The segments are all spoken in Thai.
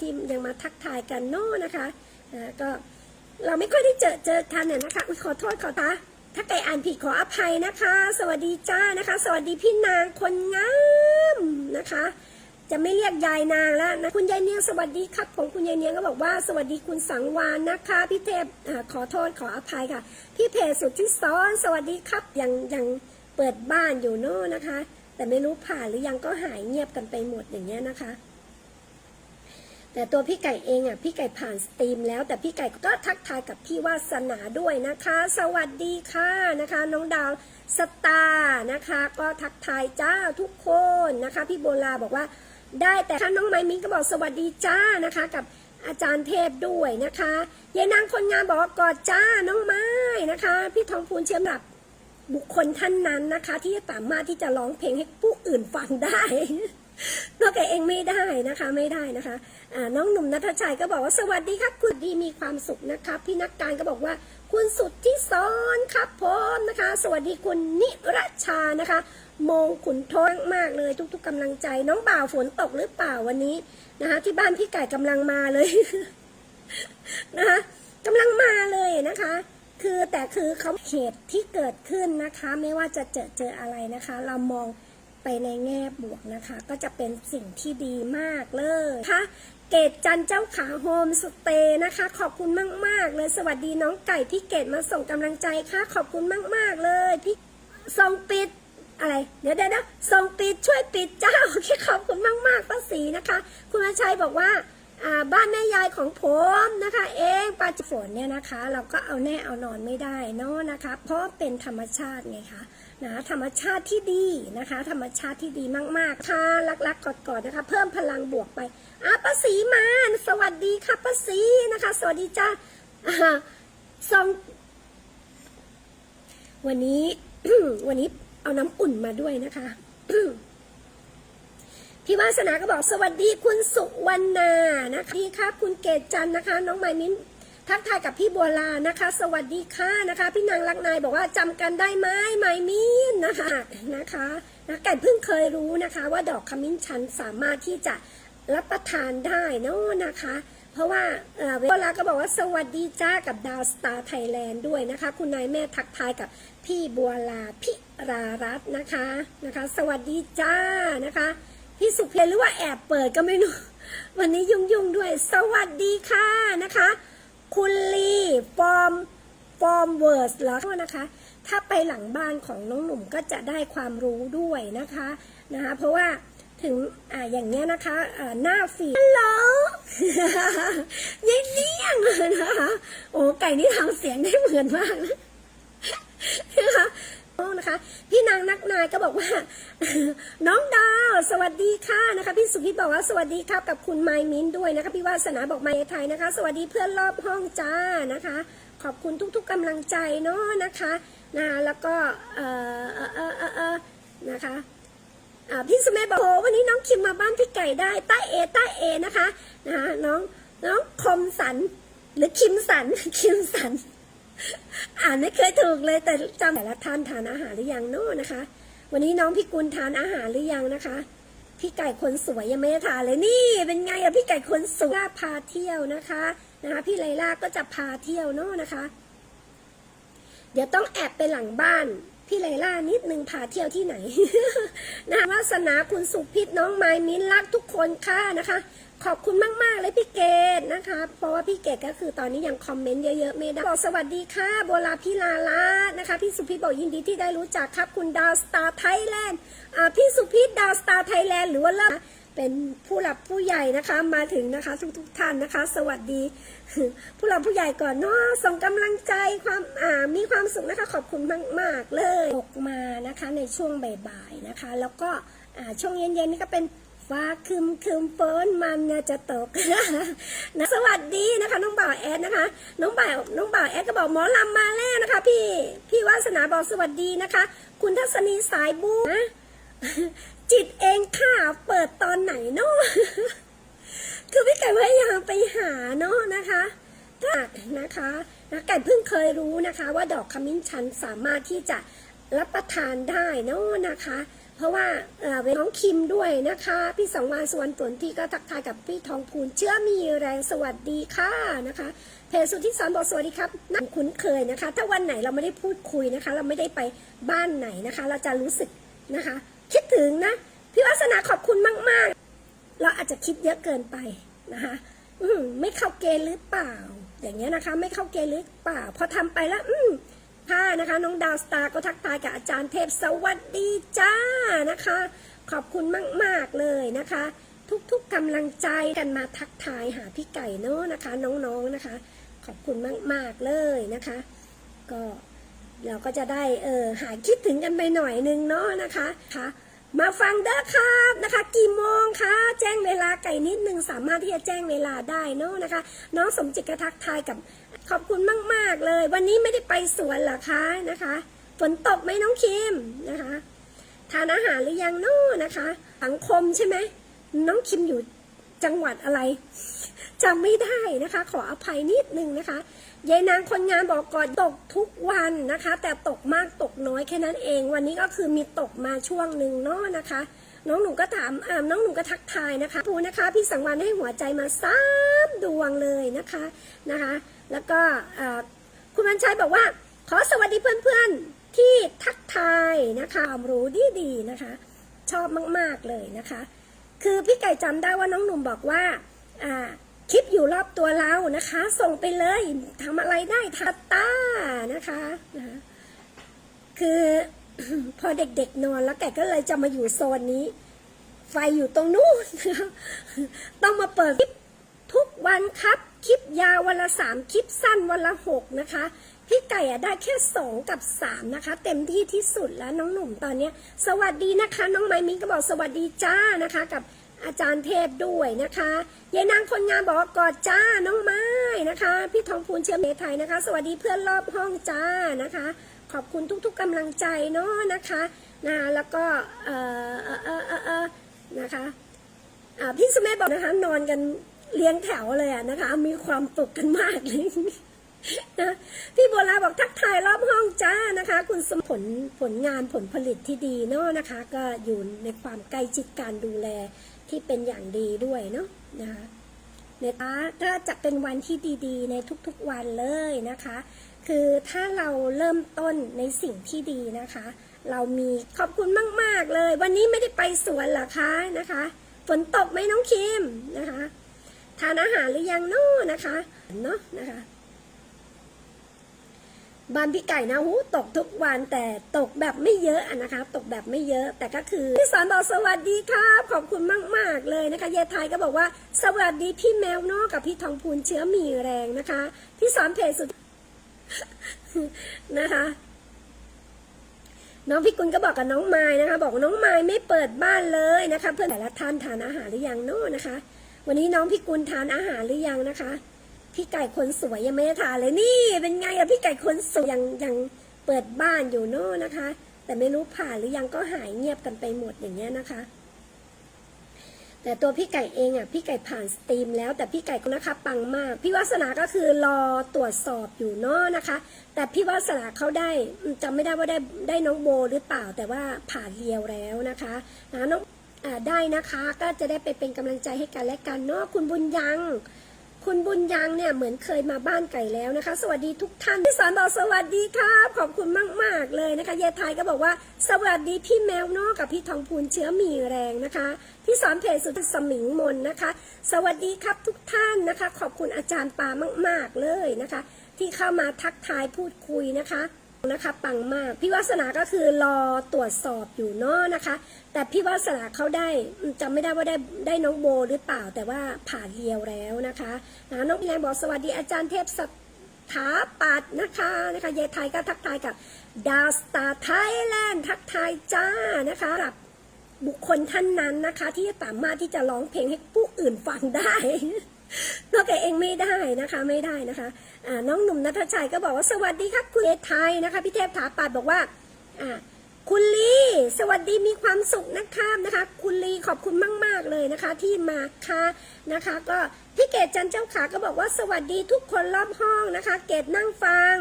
ที่ยังมาทักทายกันโน่นะคะก็เราไม่ค่อยได้เจอเจอกันเนี่ยนะคะขอโทษขอตาถ้าไก่อ่านผิดขออภัยนะคะ สวัสดีจ้านะคะ สวัสดีพี่นางคนงามนะคะ จะไม่เรียกยายนางแล้วนะคุณยายเนียงสวัสดีครับผมคุณยายเนียงก็บอกว่าสวัสดีคุณสังวานนะคะพี่เทพอขอโทษขออภัยค่ะ พี่เพจสุดที่ซ้อนสวัสดีครับยังยังเปิดบ้านอยู่โน่นะคะ แต่ไม่รู้ผ่านหรือยังก็หายเงียบกันไปหมดอย่างเงี้ยนะคะ แต่ตัวพี่ไก่เองอะพี่ไก่ผ่านสตรีมแล้ว แต่พี่ไก่ก็ทักทายกับพี่วาสนาด้วยนะคะ สวัสดีค่ะนะคะ น้องดาวสตาร์นะคะ ก็ทักทายจ้าทุกคนนะคะ พี่โบลาบอกว่าได้แต่ถ้าน้องไม้มิ้นก็บอกสวัสดีจ้านะคะ กับอาจารย์เทพด้วยนะคะยายนางคนงานบอกว่ากอดจ้าน้องไม้นะคะ พี่ทองพูนเชื่อมหลับบุคคลท่านนั้นนะคะ ที่สามารถที่จะร้องเพลงให้ผู้อื่นฟังได้ ตัวแกเองไม่ได้นะคะไม่ได้นะคะอ่าน้องหนุ่มนัทชัยก็บอกว่าสวัสดีครับคุณดีมีความสุขนะครับ พี่นักการก็บอกว่า คุณสุดที่สอนครับผมนะคะ สวัสดีคุณนิรชานะคะ มงขุนท้องมากเลยทุก ๆกำลังใจ น้องบ่าวฝนตกหรือเปล่าวันนี้นะคะ ที่บ้านพี่ไก่กำลังมาเลยนะคะกำลังมาเลยนะคะ คือแต่คือเขาเหตุที่เกิดขึ้นนะคะ ไม่ว่าจะเจอเจออะไรนะคะ เรามอง ไปในแง่บวกนะคะ ก็จะเป็นสิ่งที่ดีมากเลยนะคะเกตจันเจ้าขาโฮมสเตย์นะคะ ขอบคุณมาก ๆ เลยสวัสดีน้องไก่พี่เกตมาส่งกำลังใจค่ะ ขอบคุณมาก ๆ เลยพี่ส่งปิดอะไรเดี๋ยวเดี๋ยวส่งปิดช่วยปิดเจ้าโอเคขอบคุณมากๆป้าสีนะคะ คุณอาชัยบอกว่าบ้านแม่ยายของผมนะคะ เองปลาจิฝนเนี่ยนะคะ เราก็เอาแน่เอานอนไม่ได้เนาะนะคะ เพราะเป็นธรรมชาติไงคะนะธรรมชาติที่ดีนะคะ ธรรมชาติที่ดีมากๆ ค่ะรักๆกอดๆนะคะ เพิ่มพลังบวกไปอะป้าสีมา สวัสดีค่ะป้าสีนะคะ สวัสดีจ้าอ่าซองวันนี้ วันนี้เอาน้ำอุ่นมาด้วยนะคะพี่วาสนาก็บอกสวัสดีคุณสุวรรณานะคะดีค่ะคุณเกตจันทร์นะคะ น้องไมมิน ทักทายกับพี่บัวลานะคะ สวัสดีค่ะนะคะ พี่นางรักนายบอกว่าจำกันได้ไหมไมมินนะคะนะคะนะไก่เพิ่งเคยรู้นะคะ ว่าดอกขมิ้นชันสามารถที่จะรับประทานได้นะนะคะ เพราะว่าเวลาก็บอกว่าสวัสดีจ้ากับดาวสตาร์ไทยแลนด์ด้วยนะคะ คุณนายแม่ทักทายกับพี่บัวลาพิรารัตน์นะคะนะคะ สวัสดีจ้านะคะพี่สุเพลหรือว่าแอบเปิดก็ไม่รู้วันนี้ยุ่งยุ่งๆด้วย สวัสดีค่ะนะคะ คุณลีฟอร์มฟอร์มเวิร์สแล้วนะคะ ถ้าไปหลังบ้านของน้องหนุ่มก็จะได้ความรู้ด้วยนะคะนะคะ เพราะว่าถึงอ่าอย่างเงี้ยนะคะอ่าหน้าฟีฮัลโหลยายเนี้ยงนะคะโอ้ไก่นี่ทำเสียงได้เหมือนมากนะนะ นะคะ พี่นางนักนายก็บอกว่า น้องดาว สวัสดีค่ะนะคะ พี่สุพิตบอกว่าสวัสดีครับกับคุณไมมินด้วยนะคะ พี่วาสนาบอกไมไทยนะคะ สวัสดีเพื่อนรอบห้องจ้านะคะ ขอบคุณทุกๆกำลังใจเนาะนะคะนะแล้วก็เออเออเออเออเออนะคะพี่สุเมธบอกโอ้วันนี้น้องคิมมาบ้านพี่ไก่ได้ใต้เอใต้เอนะคะนะคะน้องน้องคมสันหรือคิมสันคิมสัน อ่านไม่เคยถูกเลยแต่จำแต่ละท่านทานอาหารหรือยังเนาะนะคะ วันนี้น้องพี่กุลทานอาหารหรือยังนะคะ พี่ไก่คนสวยยังไม่ได้ทานเลยนี่ เป็นไงอะพี่ไก่คนสวยพาเที่ยวนะคะนะคะ พี่ไลล่าก็จะพาเที่ยวเนาะนะคะ เดี๋ยวต้องแอบไปหลังบ้าน พี่ไลล่านิดนึงพาเที่ยวที่ไหนนะวาสนาคุณสุพิษน้องไม้มิ้นรักทุกคนค่ะนะคะ ขอบคุณมากๆเลยพี่เกดนะคะ เพราะว่าพี่เกดก็คือตอนนี้ยังคอมเมนต์เยอะๆไม่ได้บอกสวัสดีค่ะโบลาพี่ลาลานะคะพี่สุพิษบอกยินดีที่ได้รู้จักครับ คุณดาวสตาร์ไทยแลนด์พี่สุพิษดาวสตาร์ไทยแลนด์หรือว่าเลิศ เป็นผู้หลักผู้ใหญ่นะคะมาถึงนะคะ ทุกๆท่านนะคะ สวัสดี ผู้หลักผู้ใหญ่ก่อนเนาะส่งกำลังใจความอ่ามีความสุขนะคะ ขอบคุณมากๆเลยตกมานะคะในช่วงบ่ายๆนะคะ แล้วก็อ่าช่วงเย็นๆนี่ก็เป็นฟ้าคึมคึมฝนมันจะตกนะสวัสดีนะคะน้องบ่าวแอดนะคะ น้องบ่าวน้องบ่าวแอดก็บอกหมอลำมาแล้วนะคะ พี่พี่วาสนาบอกสวัสดีนะคะ คุณทัศนีสายบูนะ จิตเองค่ะ เปิดตอนไหนเนาะคือพี่ไก่พยายามไปหาเนาะนะคะถ้านะคะนะไก่เพิ่งเคยรู้นะคะว่าดอกขมิ้นชันสามารถที่จะรับประทานได้เนาะนะคะ เพราะว่าเอ่อเป็น้องคิมด้วยนะคะ พี่สังวานสวนตนที่ก็ทักทายกับพี่ทองพูนเชื่อมีแรงสวัสดีค่ะนะคะเพจสุทธิสอนบอกสวัสดีครับนั่งคุ้นเคยนะคะ ถ้าวันไหนเราไม่ได้พูดคุยนะคะ เราไม่ได้ไปบ้านไหนนะคะ เราจะรู้สึกนะคะ คิดถึงนะ พี่วัสนาขอบคุณมาก ๆ เราอาจจะคิดเยอะเกินไปนะคะอืมไม่เข้าเกณฑ์หรือเปล่า อย่างเงี้ยนะคะ ไม่เข้าเกณฑ์หรือเปล่า พอทำไปแล้ว อืมค่ะนะคะ น้องดาวสตาร์ก็ทักทายกับอาจารย์เทพสวัสดีจ้านะคะ ขอบคุณมาก ๆ เลยนะคะ ทุกๆกำลังใจกันมาทักทายหาพี่ไก่เนาะนะคะ น้องๆนะคะ ขอบคุณมาก ๆ เลยนะคะ ก็เราก็จะได้เออหายคิดถึงกันไปหน่อยนึงเนาะนะคะค่ะ มาฟังเด้อครับนะคะ กี่โมงคะแจ้งเวลาไก่นิดนึงสามารถที่จะแจ้งเวลาได้เนาะนะคะ น้องสมจิตกระทักทายกับขอบคุณมาก ๆ เลย วันนี้ไม่ได้ไปสวนหรอคะนะคะฝนตกไหมน้องคิมนะคะทานอาหารหรือยังเนาะนะคะ สังคมใช่ไหมน้องคิมอยู่จังหวัดอะไร จำไม่ได้นะคะ ขออภัยนิดนึงนะคะยายนางคนงานบอกก่อนตกทุกวันนะคะ แต่ตกมากตกน้อยแค่นั้นเอง วันนี้ก็คือมีตกมาช่วงหนึ่งเนาะนะคะ น้องหนูก็ถามอ่าน้องหนูก็ทักทายนะคะพูนะคะ พี่สังวานให้หัวใจมาสามดวงเลยนะคะนะคะ แล้วก็คุณวันชัยบอกว่า ขอสวัสดีเพื่อนๆที่ทักทายนะคะความรู้ดีๆนะคะ ชอบมากๆเลยนะคะ คือพี่ไก่จำได้ว่าน้องหนุ่มบอกว่าอ่า คลิปอยู่รอบตัวเรานะคะ ส่งไปเลยทำอะไรได้ทัตตานะคะนะคะคือพอเด็กๆนอนแล้วไก่ก็เลยจะมาอยู่โซนนี้ ไฟอยู่ตรงนู้นต้องมาเปิดคลิปทุกวันครับ คลิปยาววันละสามคลิปสั้นวันละหกนะคะ พี่ไก่อะได้แค่สองกับสามนะคะ เต็มที่ที่สุดแล้วน้องหนุ่มตอนนี้ สวัสดีนะคะ น้องไมมินก็บอกสวัสดีจ้านะคะกับ อาจารย์เทพด้วยนะคะยายนางคนงานบอกกอดจ้าน้องไม้นะคะ พี่ทองพูนเชื้อเมไทยนะคะ สวัสดีเพื่อนรอบห้องจ้านะคะ ขอบคุณทุกๆกำลังใจเนาะนะคะนะแล้วก็เออเออเออเออออนะคะพี่สมัยบอกนะคะนอนกันเลี้ยงแถวเลยอะนะคะ มีความสุขกันมากเลยนะพี่โบราบอกทักทายรอบห้องจ้านะคะ คุณสมผลผลงานผลผลิตที่ดีเนาะนะคะ ก็อยู่ในความใกล้ชิดการดูแล ที่เป็นอย่างดีด้วยเนาะนะคะนะคะก็จะเป็นวันที่ดีๆ ในทุกๆวันเลยนะคะ คือถ้าเราเริ่มต้นในสิ่งที่ดีนะคะ เรามีขอบคุณมาก ๆ เลย วันนี้ไม่ได้ไปสวนหรอคะนะคะฝนตกไหมน้องคิมนะคะ ทานอาหารหรือยังเนาะนะคะเนาะนะคะ บ้านพี่ไก่นะหูตกทุกวันแต่ตกแบบไม่เยอะอะนะคะ ตกแบบไม่เยอะแต่ก็คือพี่สอนบอกสวัสดีครับขอบคุณมาก ๆ เลยนะคะเยไทยก็บอกว่า สวัสดีพี่แมวเนอกกับพี่ทองพูนเชื้อมีแรงนะคะพี่สอนเพจสุดนะคะน้องพี่กุลก็บอกกับน้องไม้นะคะ บอกน้องไม้ไม่เปิดบ้านเลยนะคะ เพื่อนแต่ละท่านทานอาหารหรือยังเนาะนะคะ วันนี้น้องพี่กุลทานอาหารหรือยังนะคะ พี่ไก่คนสวยยังไม่ได้ทานเลยนี่เป็นไงอะพี่ไก่คนสวยยังยังเปิดบ้านอยู่เนาะนะคะ แต่ไม่รู้ผ่านหรือยังก็หายเงียบกันไปหมดอย่างเงี้ยนะคะ แต่ตัวพี่ไก่เองอะพี่ไก่ผ่านสตรีมแล้วแต่พี่ไก่ก็นะคะปังมาก พี่วาสนาก็คือรอตรวจสอบอยู่เนาะนะคะ แต่พี่วาสนาเขาได้จำไม่ได้ว่าได้ได้น้องโบหรือเปล่าแต่ว่าผ่านเรียวแล้วนะคะนะน้องได้นะคะก็จะได้ไปเป็นกำลังใจให้กันและกันเนาะคุณบุญยัง คุณบุญยังเนี่ยเหมือนเคยมาบ้านไก่แล้วนะคะ สวัสดีทุกท่านพี่สอนบอกสวัสดีครับ ขอบคุณมาก ๆ เลยนะคะเยไทยก็บอกว่า สวัสดีพี่แมวนอกกับพี่ทองพูนเชื้อมีแรงนะคะพี่สอนเพจสุดสมิงมนนะคะ สวัสดีครับทุกท่านนะคะ ขอบคุณอาจารย์ปามาก ๆเลยนะคะ ที่เข้ามาทักทายพูดคุยนะคะ นะคะปังมาก พี่วาสนาก็คือรอตรวจสอบอยู่เนาะนะคะ แต่พี่วาสนาเขาได้จำไม่ได้ว่าได้ได้น้องโบหรือเปล่าแต่ว่าผ่านเรียวแล้วนะคะนะน้องพี่แรงบอกสวัสดีอาจารย์เทพสถาปัตย์นะคะนะคะเยไทยก็ทักทายกับดาวสตาร์ไทยแลนด์ทักทายจ้านะคะหลับบุคคลท่านนั้นนะคะ ที่สามารถที่จะร้องเพลงให้ผู้อื่นฟังได้ นอกจากเองไม่ได้นะคะไม่ได้นะคะอ่าน้องหนุ่มนัทชัยก็บอกว่าสวัสดีครับคุณเอไทยนะคะพี่เทพถาปัดบอกว่าคุณลีสวัสดีมีความสุขนะครับนะคะ คุณลีขอบคุณมาก ๆ เลยนะคะ ที่มาค่ะนะคะ ก็พี่เกดจันเจ้าขาก็บอกว่าสวัสดีทุกคนรอบห้องนะคะ เกดนั่งฟัง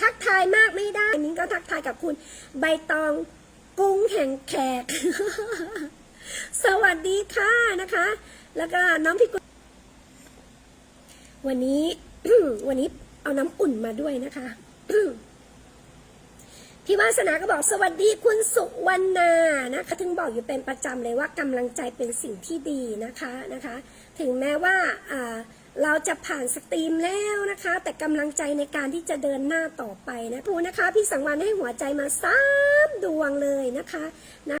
ทักทายมากไม่ได้มิ้นก็ทักทายกับคุณ ใบตองกรุงแห่งแขก สวัสดีค่ะนะคะ แล้วก็น้องพี่กุลวันนี้ วันนี้เอาน้ำอุ่นมาด้วยนะคะพี่วาสนาก็บอกสวัสดีคุณสุวรรณานะคะถึงบอกอยู่เป็นประจำเลยว่ากำลังใจเป็นสิ่งที่ดีนะคะนะคะ ถึงแม้ว่าเราจะผ่านสตรีมแล้วนะคะ แต่กำลังใจในการที่จะเดินหน้าต่อไปนะพูนะคะ พี่สังวานให้หัวใจมาสามดวงเลยนะคะนะ